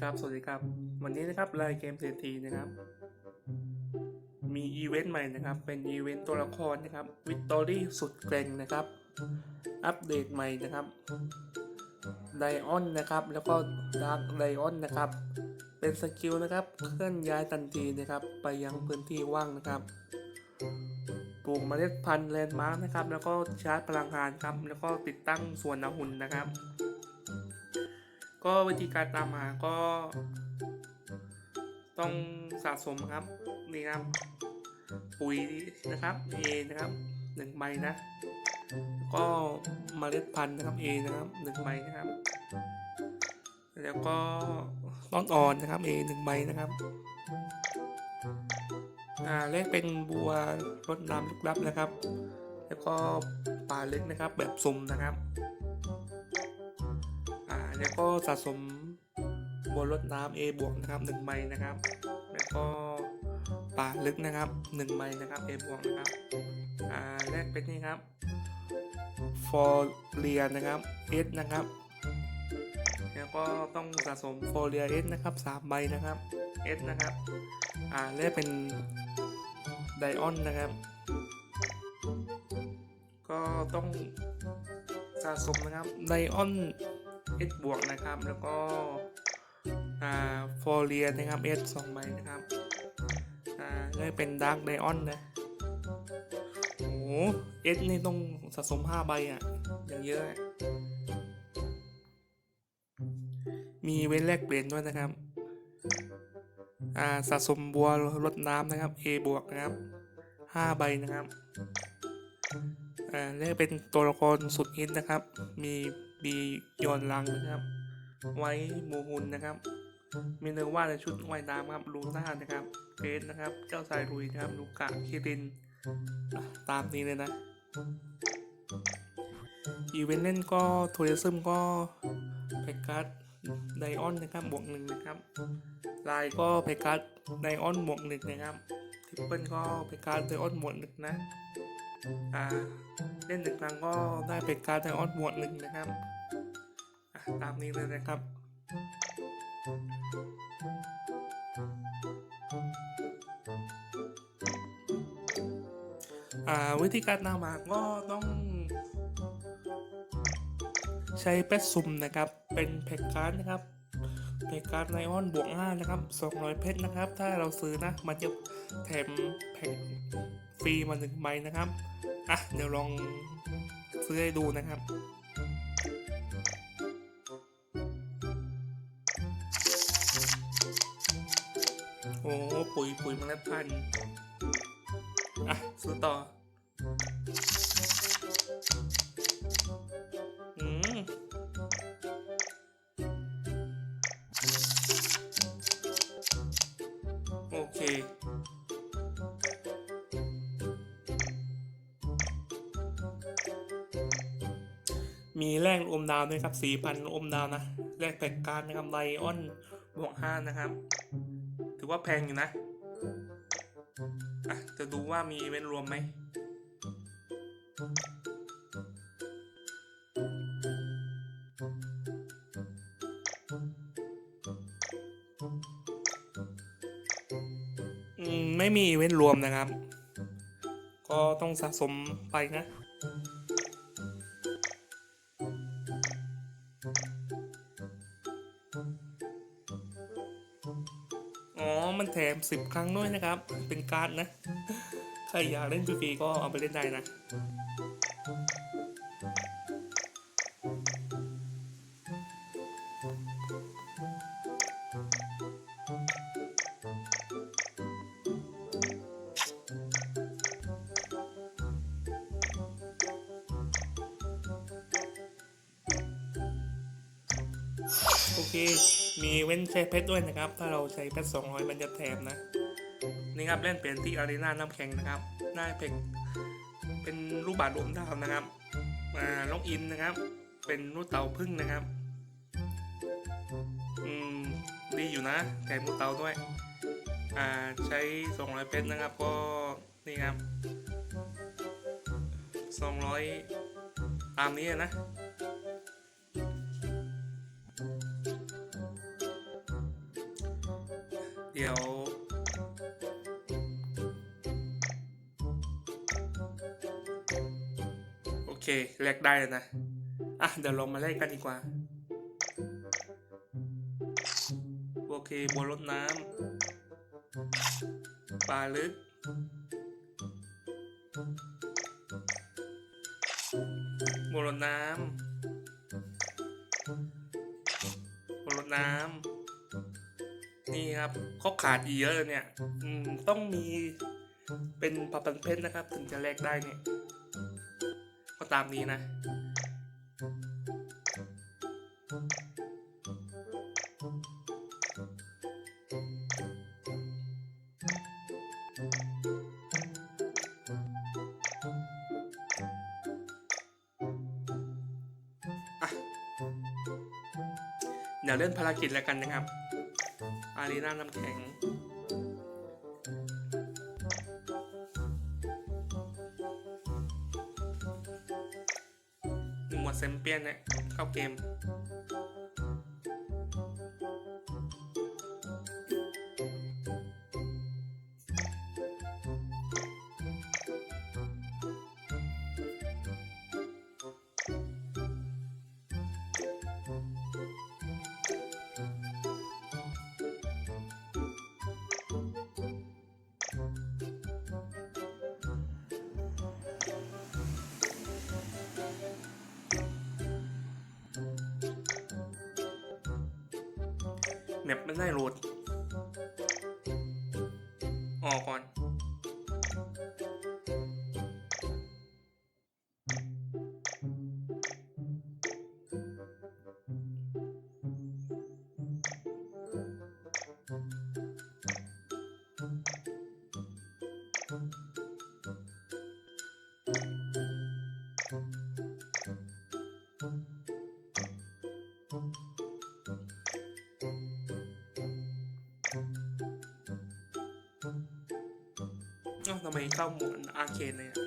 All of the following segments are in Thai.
ครับ สวัสดีครับ วันนี้นะครับรายเกมเศรษฐีนะครับ มีอีเวนต์ใหม่นะครับ เป็นอีเวนต์ตัวละครนะครับวิตตอรี่สุดเกรงนะครับ อัปเดตใหม่นะครับไดออนนะครับ แล้วก็ดาร์กไดออนนะครับ เป็นสกิลนะครับ เคลื่อนย้ายทันทีนะครับ ไปยังพื้นที่ว่างนะครับ ปลูกเมล็ดพันธุ์แลนด์มาร์กนะครับ แล้วก็ชาร์จพลังงานครับ แล้วก็ติดตั้งส่วนอหุ่นนะครับ ก็วิธีการตามหาก็ ต้องสะสมครับนี่ครับปุ๋ยนะครับ A นะครับหนึ่งใบนะ ก็เมล็ดพันธุ์นะครับ A นะครับหนึ่งใบนะครับ แล้วก็ต้นอ่อนนะครับ A หนึ่งใบนะครับอ่าเลขเป็นบัวรดน้ำลึกลับนะครับ แล้วก็ป่าลึกนะครับ แบบสุ่มนะครับ แล้วก็สะสมบัวรดน้ำ A บวกนะครับหนึ่งใบนะครับ แล้วก็ป่าลึกนะครับหนึ่งใบนะครับ A บวกนะครับอ่าแรกเป็นนี่ครับฟอร์เรียนะครับ S นะครับ แล้วก็ต้องสะสมโฟเรีย S นะครับสามใบนะครับ S นะครับอ่าแรกเป็นไดออนนะครับ ก็ต้องสะสมนะครับไดออน S บวกนะครับ แล้วก็อ่าโฟเรียนะครับ S สองใบนะครับอ่าได้เป็นดาร์กไดออนนะโอ้โห S นี่ต้องสะสมห้าใบอะอย่างเยอะ มีเว้นแลกเปลี่ยนด้วยนะครับ อ่าสะสมบัวรดน้ำนะครับ A บวกนะครับห้าใบนะครับ อ่าเรียกเป็นตัวละครสุดฮิตนะครับ มี บียอนลังนะครับ ไว้มูหุนนะครับมีเนื้อว่าในชุดว่ายน้ำครับลูน่านะครับเกรซนะครับ เจ้าสายรุยนะครับลูกะคิริน ตามนี้เลยนะ อีเวนต์เล่นก็ทัวริซึมก็แพคการ์ดไดออนนะครับบวกหนึ่งนะครับลายก็แพคการ์ดไดออนบวกหนึ่งนะครับทิปเปิลก็แพคการ์ดไดออนบวกหนึ่งนะ อ่าเล่นหนึ่งครั้งก็ได้เป็นการ์ดไดออนบวกหนึ่งนะครับตามนี้เลยนะครับวิธีการนำมาก็ต้อง ใช้แปดซุ่มนะครับ เป็นแพ็กการ์ดนะครับแพ็กการ์ดไนออนบวก5นะครับ200เพชรนะครับ ถ้าเราซื้อนะ มันจะแถมแพ็ก ฟรีมาหนึ่งใบนะครับ อะ เดี๋ยวลองซื้อให้ดูนะครับโอ้ปุ๋ยปุ๋ยเมล็ดพันธุ์อะซื้อต่อ มีแลกอมดาวด้วยครับสี่พันอมดาวนะแลกแพ็กการดนะครับไลออนบวกห้านะครับ ถือว่าแพงอยู่นะอะจะดูว่ามีอีเวนต์รวมไหมอืมไม่มีอีเวนต์รวมนะครับ ก็ต้องสะสมไปนะ อ๋อ มันแถมสิบครั้งด้วยนะครับ เป็นการ์ดนะ ใครอยากเล่นฟรีๆก็เอาไปเล่นได้นะ โอเค มีเว้นใช้เพชรด้วยนะครับ ถ้าเราใช้เพชร200 มันจะแถมนะ นี่ครับเล่นเปลี่ยนที่อารีนาน้ำแข็งนะครับ หน้าเพกเป็นรูปบาทรวมดาวนะครับอ่าล็อกอินนะครับ เป็นรูปเต่าพึ่งนะครับ อืม ดีอยู่นะ แถมรูปเต่าด้วย อ่า ใช้ 200 เพชรนะครับ ก็ นี่ครับ 200 ตามนี้นะ เดี๋ยว โอเคแลกได้แล้วนะ อะ เดี๋ยวลองมาแลกกันดีกว่า โอเคบนรถน้ำปลาลึก บนรถน้ำบนรถน้ำ นี่ครับเขาขาดอีเยอะเลยเนี่ยต้องมีเป็นปลาปันเพชรนะครับ ถึงจะแลกได้เนี่ย ก็ตามนี้นะอะเดี๋ยวเล่นภารกิจแล้วกันนะครับ อารีนาน้ำแข็งหนึ่งหมวดเซมเปียนเนี่ย เข้าเกม แมปไม่ได้โหลด ออกก่อน ทำไมเข้าหมวดอาร์เคนเลยอะ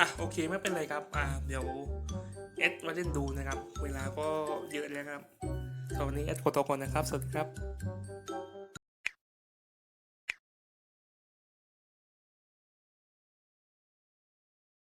อะโอเคไม่เป็นไรครับอ่าเดี๋ยว เอสมาเล่นดูนะครับ เวลาก็เยอะแล้วครับคราวนี้เอสขอตัวก่อนนะครับ สวัสดีครับ